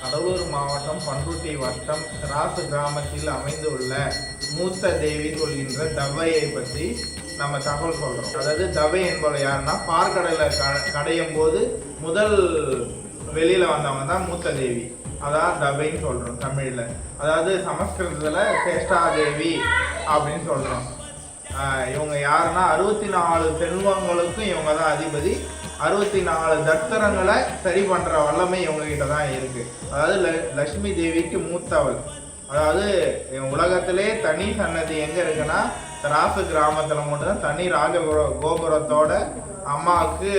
கடலூர் மாவட்டம் பண்ருட்டி வட்டம் திராசு கிராமத்தில் அமைந்துள்ள மூத்த தேவி சொல்கின்ற தவையை பற்றி நம்ம தகவல் சொல்கிறோம் அதாவது தவை என்பவர் யாருன்னா பார்க்கடலை க கடையும் போது முதல் வெளியில் வந்தவங்க தான் மூத்த தேவி. அதான் தவைன்னு சொல்கிறோம் தமிழில். அதாவது சமஸ்கிருதத்தில் சேஷ்டா தேவி அப்படின்னு சொல்கிறோம் இவங்க யாருன்னா அறுபத்தி நாலு செல்வங்களுக்கும் இவங்க தான் அதிபதி. அறுபத்தி நாலு தத்தரங்களை சரி பண்ணுற வல்லமை இவங்ககிட்ட தான் இருக்கு. அதாவது ல- லட்சுமி தேவிக்கு மூத்தவள். அதாவது உலகத்திலே தனி சன்னதி எங்கே இருக்குன்னா ராசு கிராமத்தில் மட்டும்தான் தனி ராஜபுர கோபுரத்தோட அம்மாவுக்கு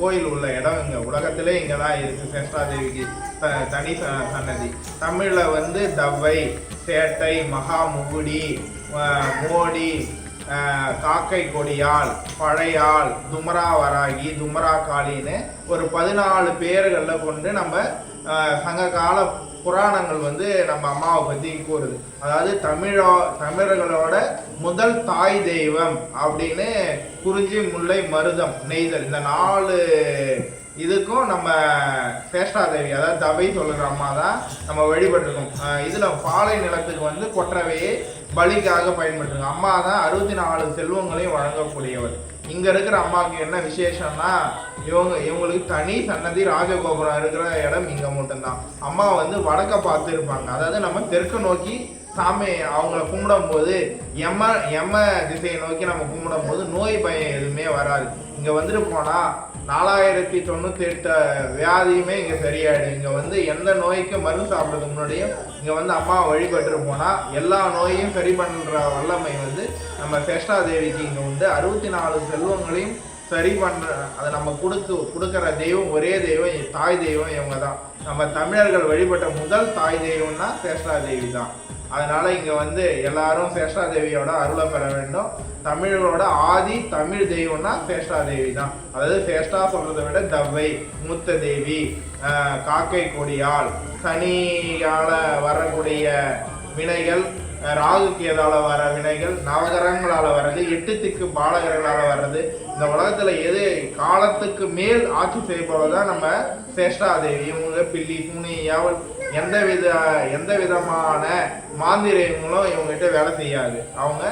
கோயில் உள்ள இடம் இங்கே. உலகத்திலே இங்கே தான் இருக்குது சேஷ்டாதேவிக்கு த- தனி ச- சன்னதி. தமிழில் வந்து தவ்வை சேட்டை மகாமுகுடி மோடி காக்கை கொடியாள் பழையாள் துமரா வராகி துமரா காளின்னு ஒரு பதினாலு பேர்களில் கொண்டு நம்ம சங்க கால புராணங்கள் வந்து நம்ம அம்மாவை பற்றி கூறுது. அதாவது தமிழோ தமிழர்களோட முதல் தாய் தெய்வம் அப்படின்னு குறிஞ்சி முல்லை மருதம் நெய்தல். இந்த நாலு இதுக்கும் நம்ம சேஷ்டாதேவி அதாவது தபை சொல்லுற அம்மா தான் நம்ம வழிபட்டிருக்கோம். இதில் பாலை நிலத்துக்கு வந்து கொற்றவையே பலிக்காக பயன்படுத்துங்க அம்மா தான் அறுபத்தி நாலு செல்வங்களையும் வழங்கக்கூடியவர். இங்கே இருக்கிற அம்மாவுக்கு என்ன விசேஷம்னா இவங்க இவங்களுக்கு தனி சன்னதி ராஜகோபுரம் இருக்கிற இடம் இங்கே மட்டும்தான். அம்மா வந்து வடக்க பார்த்து இருப்பாங்க அதாவது நம்ம தெற்கு நோக்கி சாமி அவங்கள கும்பிடும் போது எம எம திசையை நோக்கி நம்ம கும்பிடும் போது நோய் பயம் எதுவுமே வராது. இங்க வந்துட்டு போனா நாலாயிரத்தி தொண்ணூத்தி எட்டு வியாதியுமே இங்க சரியாயிடும். இங்க வந்து எந்த நோய்க்கு மருந்து சாப்பிடுறதுக்கு முன்னாடியும் இங்க வந்து அம்மா வழிபட்டு போனா எல்லா நோயையும் சரி பண்ணுற வல்லமை வந்து நம்ம சேஷ்டா தேவிக்கு இங்க வந்து அறுபத்தி நாலு செல்வங்களையும் சரி பண்ணுற அதை நம்ம கொடுத்து கொடுக்குற தெய்வம் ஒரே தெய்வம் தாய் தெய்வம் இவங்க தான். நம்ம தமிழர்கள் வழிபட்ட முதல் தாய் தெய்வம்னா சேஷ்டா தேவி தான். அதனால் இங்கே வந்து எல்லாரும் சேஷ்டா தேவியோட அருளை பெற வேண்டும். தமிழரோட ஆதி தமிழ் தெய்வம்னா சேஷ்டா தேவி தான். அதாவது சேஷ்டா சொல்கிறத விட தவ்வை மூத்த தேவி காக்கை கொடியால் சனியால் வரக்கூடிய வினைகள் ராகு கேதால வர வினைகள் நவகரங்களால வர்றது எட்டு திக்கு பாலகர்களால வர்றது இந்த உலகத்துல எது காலத்துக்கு மேல் ஆட்சி செய்யப்படுவது தான் நம்ம சேஷ்டா இவங்க பில்லி பூனி யாவல் எந்த வித எந்த விதமான மாந்திரியங்களும் இவங்ககிட்ட வேலை செய்யாது. அவங்க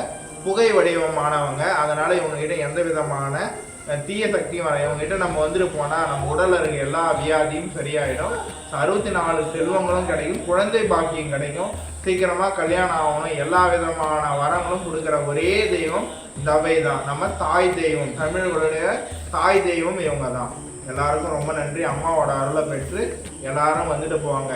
புகை வடிவமானவங்க. அதனால இவங்ககிட்ட எந்த விதமான தீய சக்தியும் வர இவங்ககிட்ட நம்ம வந்துட்டு போனால் நம்ம உடல் இருக்க எல்லா வியாதியும் சரியாயிடும். அறுபத்தி நாலு செல்வங்களும் கிடைக்கும் குழந்தை பாக்கியம் கிடைக்கும். சீக்கிரமாக கல்யாணம் ஆகணும் எல்லா விதமான வரங்களும் கொடுக்குற ஒரே தெய்வம் தவை தான். நம்ம தாய் தெய்வம் தமிழர்களுடைய தாய் தெய்வம் இவங்க தான் எல்லாருக்கும் ரொம்ப நன்றி. அம்மாவோட அருளை பெற்று எல்லாரும் வந்துட்டு போவாங்க.